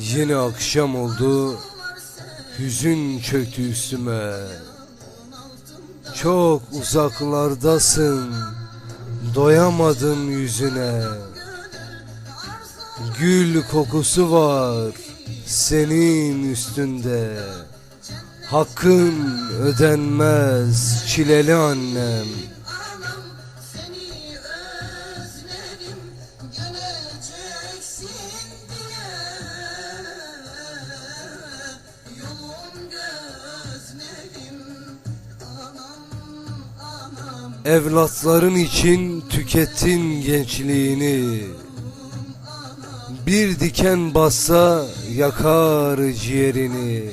Yine akşam oldu, hüzün çöktü üstüme. Çok uzaklardasın, doyamadım yüzüne. Gül kokusu var senin üstünde. Hakkın ödenmez çileli annem. Evlatların için tükettin gençliğini. Bir diken bassa yakar ciğerini.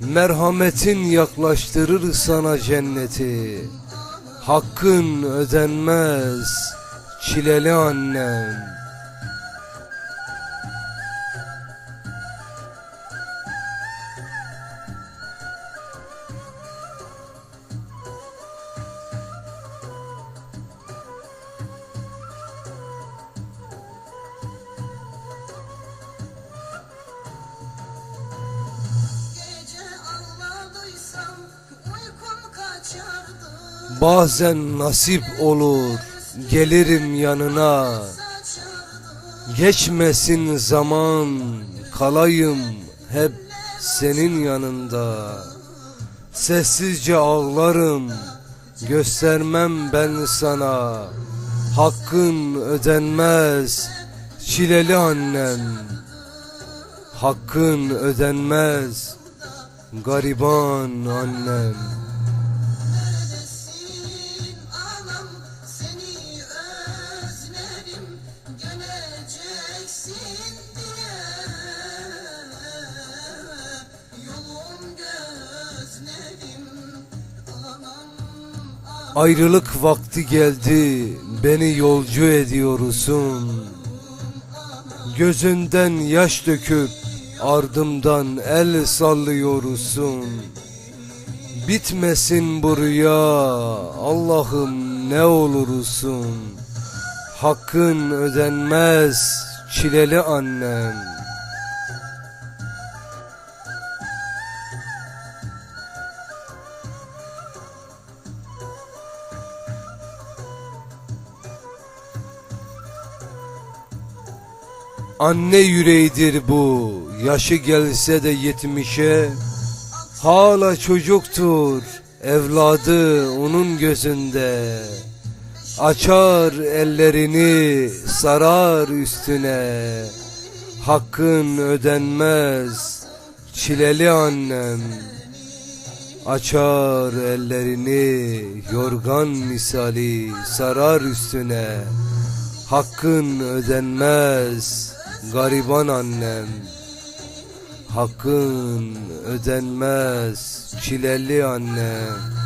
Merhametin yaklaştırır sana cenneti. Hakkın ödenmez çileli annem Bazen nasip olur gelirim yanına. Geçmesin zaman kalayım hep senin yanında. Sessizce ağlarım göstermem ben sana. Hakkın ödenmez çileli annem. Hakkın ödenmez gariban annem Ayrılık vakti geldi beni yolcu ediyorsun. Gözünden yaş döküp ardımdan el sallıyorsun. Bitmesin bu rüya Allah'ım ne olursun. Hakkın ödenmez çileli annem Anne yüreğidir bu. Yaşı gelse de yetmişe Hala çocuktur Evladı onun gözünde. Açar ellerini Sarar üstüne. Hakkın ödenmez Çileli annem. Açar ellerini Yorgan misali Sarar üstüne. Hakkın ödenmez gariban annem Hakkın ödenmez çileli annem